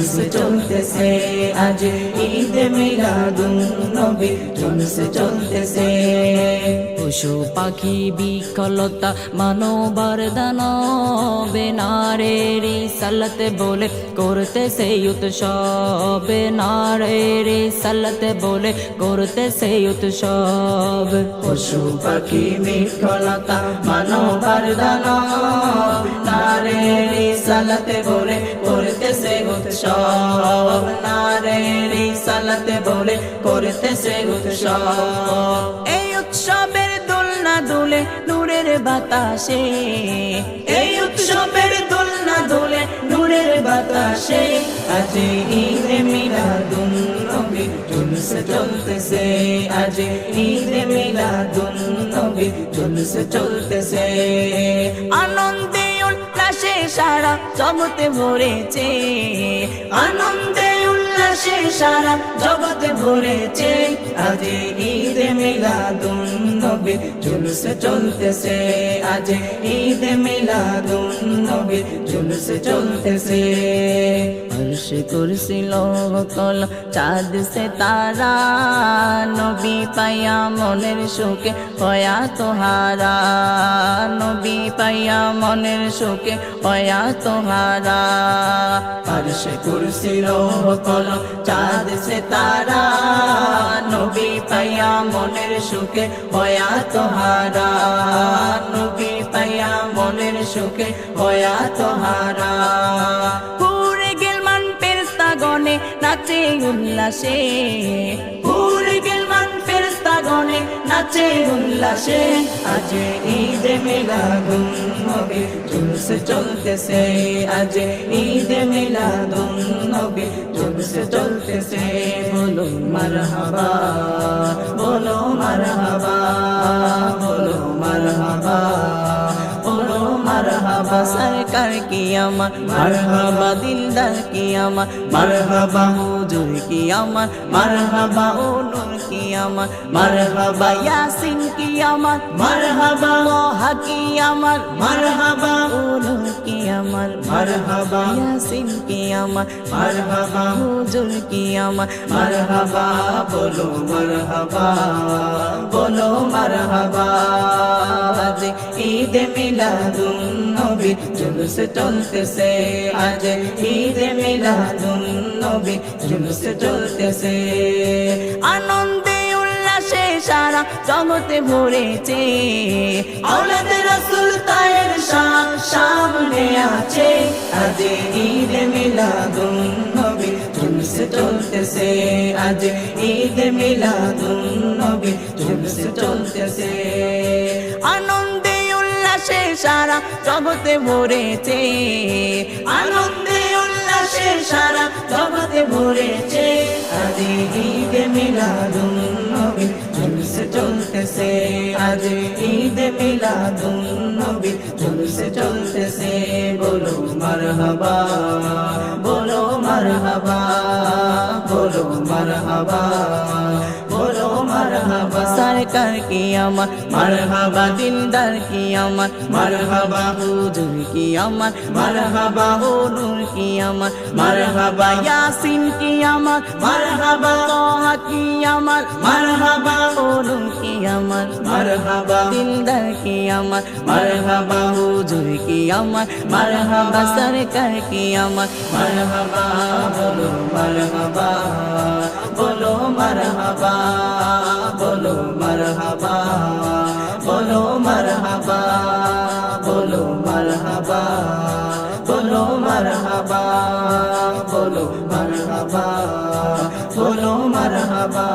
জুলুস চলতেছে আজ ঈদ মিলাদুন নবী জুলুস চলতেছে। পশু পাখি বিকলতা মানবার দানবে নারের সালতে বলে করতে সেই উৎসব। নারের সালতে বলে করতে সেই উৎসব। পশু পাখি বিকলতা মানবার দানব নারের সালতে বলে করতে উৎসব, নারের সালতে বলে করতে সেই উৎসব। এই উৎসবের দোলনা দোলে নূরের বাতাসে, এই উৎসবের দোলনা দোলে নূরের বাতাসে, আজ ঈদ মিলাদুন নবী জুলুস চলতেছে, আজ ঈদ মিলাদুন নবী জুলুস চলতেছে। আনন্দে সারা জগতে ভরেছে। আনন্দে উল্লাসে সারা জগতে ভরেছে। আজ ঈদ মিলাদুন নবী, জুলুস চলতেছে। আজ ঈদ মিলাদুন নবী, জুলুস চলতেছে। হর্ষ করছিল কল চাঁদ সে তারা, নবী পাইয়া মনের সুখে হয়া তোহারা নবী পাইয়া মনের সুখে হয়া তোহারা হর্ষ করছিল কল চাঁদ সে তারা, নবী পাইয়া মনের সুখে হয়া তোহারা নবী পাইয়া মনের সুখে হয়া তোহারা নাচে উল্লাসে। পুরে গেলমান পেরস্তা গনে নাচে উল্লাসে। আজ ঈদ মিলাদুন নবী জুলুস চলতেছে। আজ ঈদ মিলাদুন নবী জুলুস চলতেছে। বলো মারহাবা বলো মারহাবা। সরকার কি আমার? মারহাবা দিলদার কি আমার? মারহাবা হুজুর কি আমার? মারহাবা নূর কি আমার? মারহাবা ইয়াসিন কি আমার? মারহাবা মোহা কি মারহাবা নূর কি আমার? মারহাবা ইয়াসিন কি মারহাবা হুজুর কি মারহাবা বলো মারহাবা বলো মারহাবা। আজ ঈদ মিলাদুন নবী, জুলুস চলতেছে। আজ ঈদ মিলাদুন নবী, জুলুস চলতেছে। আনন্দে উল্লাসে সারা জগতে ভরেছে। আওলাদ রাসূল তায়ের শান সামনে আছে। আজ ঈদ মিলাদুন জুলুস চলতেছে, আজ ঈদ মিলাদুন নবী। জুলুস চলতেছে। আনন্দে উল্লাসে সারা জগতে ভরেছে। আনন্দে উল্লাসে সারা জগতে ভরেছে। আজ ঈদ মিলাদুন নবী। জুলুস চলতেছে। আজ ঈদ মিলাদুন নবী। জুলুস চলতেছে। বলো, মারহাবা। মারহাবা বলো মারহাবা। মারহাবা সরকার কি আমার মারহাবা দিলদার কি আমার মারহাবা হুজুর কি আমার মারহাবা নূর কি আমার মারহাবা ইয়াসিন কি আমার মারহাবা তোহা কি আমার মারহাবা নূর কি আমার মারহাবা দিলদার কি আমার মারহাবা হুজুর কি আমার মারহাবা সরকার কি আমার মারহাবা বলো মারহাবা বলো মারহাবা বলো মারহাবা বলো মারহাবা বলো মারহাবা বলো মারহাবা বলো মারহাবা বলো মারহাবা।